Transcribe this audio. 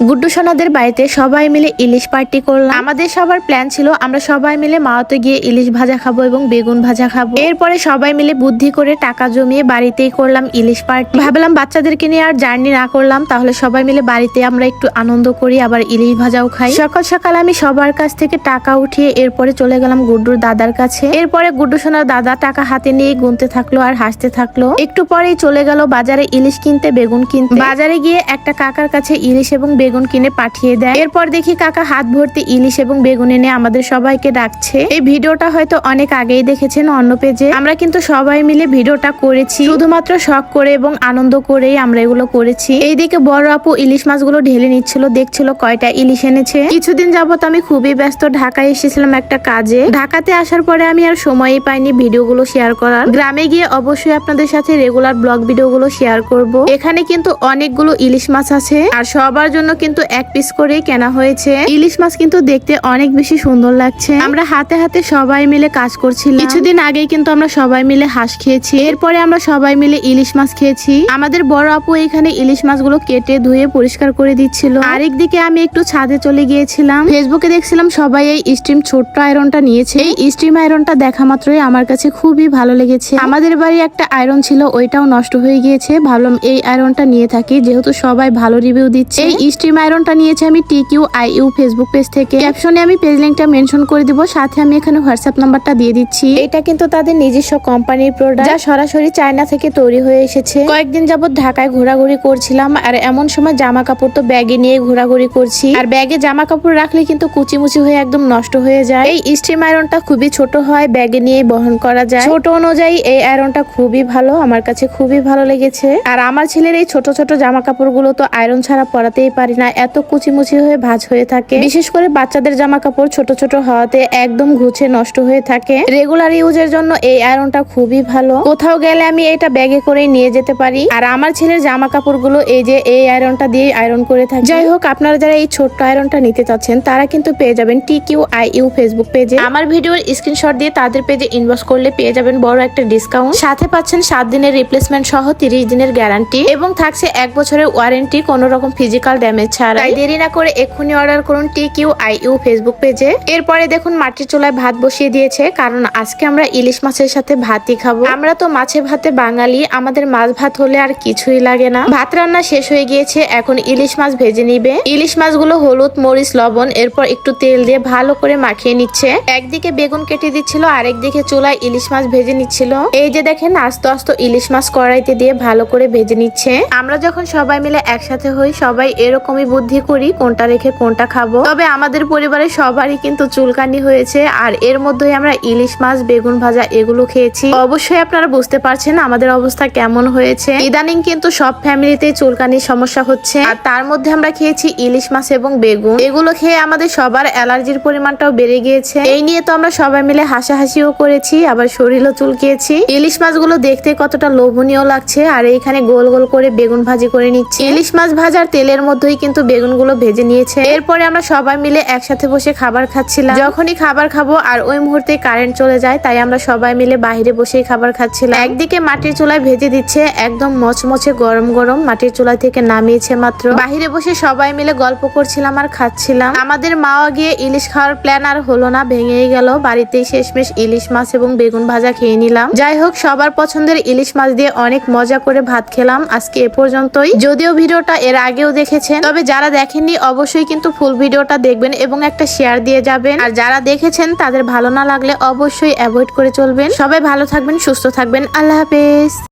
গুড্ডু সোনাদের বাড়িতে সবাই মিলে ইলিশ পার্টি করলাম। আমাদের সবার প্ল্যান ছিল, আমরা সবাই মিলে মাওয়াতে গিয়ে ইলিশ ভাজা খাব এবং বেগুন ভাজা খাব। এরপরে সবাই মিলে বুদ্ধি করে টাকা জমিয়ে বাড়িতেই করলাম ইলিশ পার্টি। ভাবলাম বাচ্চাদেরকে নিয়ে আর জার্নি না করলাম, তাহলে সবাই মিলে বাড়িতে আমরা একটু আনন্দ করি, আবার ইলিশ ভাজাও খাই। সকাল সকাল আমি সবার কাছ থেকে টাকা উঠিয়ে এরপরে চলে গেলাম গুড্ডুর দাদার কাছে। এরপরে গুড্ডু সোনার দাদা টাকা হাতে নিয়ে গুনতে থাকল আর হাসতে থাকল। একটু পরেই চলে গেল বাজারে ইলিশ কিনতে, বেগুন কিনতে। বাজারে গিয়ে একটা কাকার কাছে ইলিশ এবং বেগুন কিনে পাঠিয়ে দেয়। এরপর দেখি কাকা হাত ভর্তি ইলিশ এবং বেগুন এনে আমাদের সবাইকে ডাকছে। এই ভিডিওটা হয়তো অনেক আগেই দেখেছেন অন্য পেজে। আমরা কিন্তু সবাই মিলে ভিডিওটা করেছি। শুধুমাত্র শখ করে এবং আনন্দ করেই আমরা এগুলো করেছি। এইদিকে বড় আপু ইলিশ মাছগুলো ঢেলে নিচ্ছিল, দেখছিল কয়টা ইলিশ এনেছে। কিছুদিন যাবত আমি খুবই ব্যস্ত, ঢাকায় এসেছিলাম একটা কাজে। ঢাকাতে আসার পরে আমি আর সময়ই পাইনি ভিডিওগুলো শেয়ার করার। গ্রামে গিয়ে অবশ্যই আপনাদের সাথে রেগুলার ব্লগ ভিডিওগুলো শেয়ার করব। এখানে কিন্তু অনেকগুলো ইলিশ মাছ আছে। আর সবার জন্য কিন্তু এক পিস করেই কেনা হয়েছে। ইলিশ মাছ কিন্তু দেখতে অনেক বেশি সুন্দর লাগছে। আমরা হাতে হাতে সবাই মিলে কাজ করছিলাম। কিছুদিন আগেই কিন্তু আমরা সবাই মিলে হাঁস খেয়েছি। এরপরে আমরা সবাই মিলে ইলিশ মাছ খেয়েছি। আমাদের বড় আপু এখানে ইলিশ মাছগুলো কেটে ধুয়ে পরিষ্কার করে দিচ্ছিল। আরেকদিকে আমি একটু ছাদে চলে গিয়েছিলাম। ফেসবুকে দেখছিলাম সবাই এই স্টিম ছোট্ট আয়রনটা নিয়েছে। এই স্টিম আয়রনটা দেখা মাত্রই আমার কাছে খুবই ভালো লেগেছে। আমাদের বাড়ি একটা আয়রন ছিল, ওইটাও নষ্ট হয়ে গিয়েছে। ভাবলাম এই আয়রনটা নিয়ে থাকি, যেহেতু সবাই ভালো রিভিউ দিচ্ছে। এই স্টিম আয়রনটা নিয়েছে আমি T Q I U Facebook page থেকে। ক্যাপশনে আমি পেজ লিঙ্কটা মেনশন করে দিব সাথে আমি এখানে হোয়াটসঅ্যাপ নাম্বারটা দিয়ে দিচ্ছি। এটা কিন্তু তাদের নিজস্ব কোম্পানির প্রোডাক্ট যা সরাসরি চায়না থেকে তৈরি হয়ে এসেছে। কয়েকদিন যাবত ঢাকায় ঘোরাঘুরি করছিলাম আর এমন সময় জামা কাপড় তো ব্যাগে নিয়ে ঘোরাঘুরি করছি। আর ব্যাগে জামা কাপড় রাখলে কিন্তু কুচিমুচি হয়ে একদম নষ্ট হয়ে যায়। এই স্টিম আয়রনটা খুবই ছোট হয় ব্যাগে নিয়ে বহন করা যায়। ছোট অনুযায়ী এই আয়রনটা খুবই ভালো আমার কাছে খুবই ভালো লেগেছে। আর আমার ছেলের এই ছোট ছোট জামা কাপড়গুলো তো আয়রন ছাড়া পরাতেই পারি না এত কুচিমুচি হয়ে ভাঁজ হয়ে থাকে। বিশেষ করে বাচ্চাদের জামা কাপড় ছোট ছোট হওয়াতে একদম ঘুছে নষ্ট হয়ে থাকে। রেগুলার ইউজের জন্য এই আয়রনটা খুবই ভালো। কোথাও গেলে আমি এটা ব্যাগে করে নিয়ে যেতে পারি। আর আমার ছেলের জামা কাপড়গুলো এই যে এই আয়রনটা দিয়ে আয়রন করে থাকি। যাই হোক, আপনারা যারা এই ছোট্ট আয়রনটা নিতে চাচ্ছেন, তারা কিন্তু পেয়ে যাবেন T Q I U Facebook পেজে। আমার ভিডিওর স্ক্রিনশট দিয়ে তাদের পেজে ইনবক্স করলে পেয়ে যাবেন বড় একটা ডিসকাউন্ট সাথে পাচ্ছেন সাত দিনের রিপ্লেসমেন্ট সহ তিরিশ দিনের গ্যারান্টি এবং থাকছে এক বছরের ওয়ারেন্টি কোন রকম ফিজিক্যাল ড্যামেজ ছাড়া দেরি না করে এক্ষুনি অর্ডার করুন T Q I U Facebook পেজে। এরপরে দেখুন মাটির চুলায় ভাত বসিয়ে দিয়েছে, কারণ আজকে আমরা ইলিশ মাছের সাথে ভাতই খাব। আমরা তো মাছে ভাতে বাঙালি, আমাদের মাছ ভাত হলে আর কিছুই লাগে না। ভাত রান্না শেষ হয়ে গিয়েছে, এখন ইলিশ মাছ ভেজে নিবে। ইলিশ মাছগুলো হলুদ, মরিচ, লবণ, এরপর একটু তেল দিয়ে ভালো করে মাখিয়ে নিচ্ছে। একদিকে বেগুন কেটে দিচ্ছিল, আরেকদিকে চুলায় ইলিশ মাছ ভেজে নিচ্ছিল। এই যে দেখেন, আস্তে আস্তে ইলিশ মাছ কড়াইতে দিয়ে ভালো করে ভেজে নিচ্ছে। আমরা যখন সবাই মিলে একসাথে হই, সবাই এরকমই বুদ্ধি করি, কোনটা রেখে কোনটা খাব। তবে আমাদের পরিবারে সবারই কিন্তু চুলকানি হয়েছে, আর এর মধ্যে আমরা ইলিশ মাছ, বেগুন ভাজা এগুলো খেয়েছি। অবশ্যই আপনারা বুঝতে পারছেন আমাদের অবস্থা কেমন হয়েছে। ইদানিং কিন্তু সব ফ্যামিলিতে চুলকানির সমস্যা হচ্ছে। আর তার মধ্যে আমরা খেয়েছি ইলিশ মাছ এবং বেগুন। এগুলো খেয়ে আমাদের সবার অ্যালার্জির পরিমাণটাও বেড়ে গিয়েছে। এই নিয়ে তো আমরা সবাই মিলে হাসাহাসিও করেছি, আবার শরীরও চুলকিয়েছি। ইলিশ মাছগুলো দেখতে কতটা লোভনীয় লাগছে, আর এইখানে গোল গোল করে বেগুন ভাজি করে নিচ্ছি। ইলিশ মাছ ভাজার তেলের মধ্যেই কিন্তু বেগুনগুলো ভেজে নিয়েছে। এরপরে আমরা সবাই মিলে একসাথে বসে খাবার খাচ্ছিলাম। যখনই খাবার খাব আর ওই মুহূর্তে কারেন্ট চলে যায়, তাই আমরা সবাই মিলে বাইরে বসেই খাবার খাচ্ছিলাম। একদিকে মাটির চুলায় ভেজে দিচ্ছে একদম মচমচে গরম গরম, মাটির চুলা থেকে নামিয়েছে মাত্র। বাইরে বসে সবাই মিলে গল্প করছিলাম আর খাচ্ছিলাম। আমাদের মাওয়া গিয়ে ইলিশ খাওয়ার প্ল্যান আর হলো না, ভেঙেই গেল। বাড়িতেই শেষমেশ ইলিশ মাছ এবং বেগুন ভাজা খেয়ে নিলাম। যাই হোক, সবার পছন্দের ইলিশ মাছ দিয়ে অনেক মজা করে ভাত খেলাম। আজকে এ পর্যন্তই। যদিও ভিডিওটা এর আগেও দেখেছেন তবে যারা দেখেননি, অবশ্যই কিন্তু ফুল ভিডিওটা দেখবেন এবং একটা শেয়ার দিয়ে যাবেন। আর যারা দেখেছেন, তাদের ভালো না লাগলে অবশ্যই অ্যাভয়েড করে চলবেন। সবাই ভালো থাকবেন, সুস্থ থাকবেন। আল্লাহ হাফেজ।